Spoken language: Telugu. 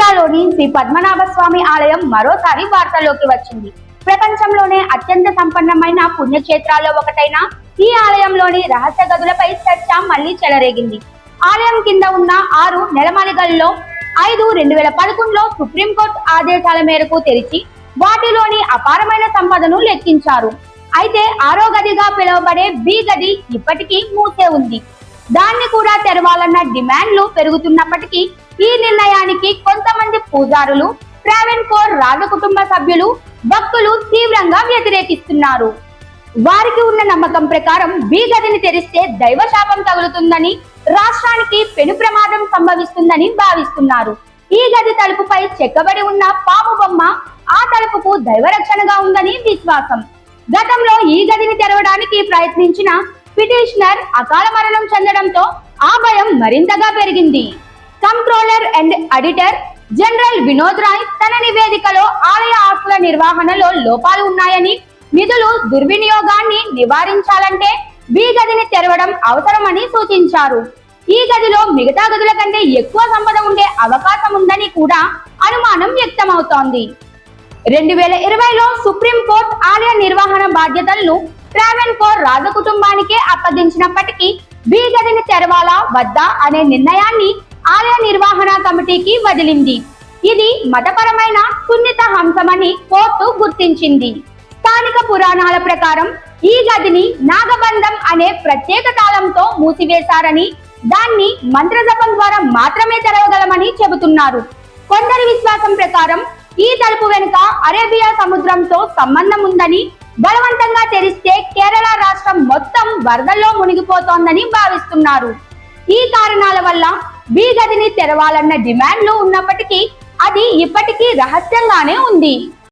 కేరళలోని శ్రీ పద్మనాభ స్వామి ఆలయం మరోసారి వార్తల్లోకి వచ్చింది. ప్రపంచంలోనే అత్యంత సంపన్నమైన పుణ్యక్షేత్రాల్లో ఒకటైన ఈ ఆలయంలోని రహస్య గదులపై చర్చ మళ్ళీ చెలరేగింది. ఆలయం కింద ఉన్న ఆరు నెలమలిగల్లో ఐదు రెండు వేల పదకొండులో సుప్రీంకోర్టు ఆదేశాల మేరకు తెరిచి వాటిలోని అపారమైన సంపదను లెక్కించారు. అయితే ఆరో గదిగా పిలువబడే బి గది ఇప్పటికీ మూసే ఉంది. దాన్ని కూడా తెరవాలన్న డిమాండ్లు పెరుగుతున్నప్పటికీ ఈ నిర్ణయానికి కొంతమంది పూజారులు ట్రావెన్ కోర్ రాజ కుటుంబ సభ్యులు భక్తులు తీవ్రంగా వ్యతిరేకిస్తున్నారు. వారికి ఉన్న నమ్మకం ప్రకారం బీ గదిని తెరిస్తే దైవ శాపం తగులుతుందని రాష్ట్రానికి పెను ప్రమాదం సంభవిస్తుందని భావిస్తున్నారు. ఈ గది తలుపుపై చెక్కబడి ఉన్న పాము బొమ్మ ఆ తలుపుకు దైవరక్షణగా ఉందని విశ్వాసం. గతంలో ఈ గదిని తెరవడానికి ప్రయత్నించిన పిటిషనర్ అకాల మరణం చెందడంతో ఆ భయం మరింతగా పెరిగింది. Controller and auditor general Vinod Rai తన నివేదికలో ఆలయ ఆస్తుల నిర్వహణలో లోపాలు ఉన్నాయని నిధులు దుర్వినియోగాన్ని నివారించాలంటే బి గదిని తెరవడం అవసరమని సూచించారు. ఈ గదిలో మిగతా గదుల కంటే ఎక్కువ సంపద ఉండే అవకాశం ఉందని కూడా అనుమానం వ్యక్తమవుతోంది. రెండు వేల ఇరవైలో సుప్రీంకోర్టు ఆలయ నిర్వహణ బాధ్యతలను ట్రావెన్ కోర్ రాజకుటుంబానికే అప్పగించినప్పటికీ బి గదిని తెరవాలా వద్దా అనే నిర్ణయాన్ని ఆలయ నిర్వహణ కమిటీకి వదిలింది. ఇది మతపరమైన సున్నిత హంసమని కోర్టు గుర్తించింది. స్థానిక పురాణాల ప్రకారం ఈ గదిని నాగబంధం అనే ప్రత్యేక తాళంతో మూసివేశారని దాన్ని మంత్రజపం ద్వారా మాత్రమే తెరవగలమని చెబుతున్నారు. కొందరి విశ్వాసం ప్రకారం ఈ తలుపు వెనుక అరేబియా సముద్రంతో సంబంధం ఉందని బలవంతంగా తెరిస్తే కేరళ రాష్ట్రం మొత్తం వరదల్లో మునిగిపోతోందని భావిస్తున్నారు. ఈ కారణాల వల్ల బి గదిని తెరవాలన్న డిమాండ్లు ఉన్నప్పటికీ అది ఇప్పటికీ రహస్యంగానే ఉంది.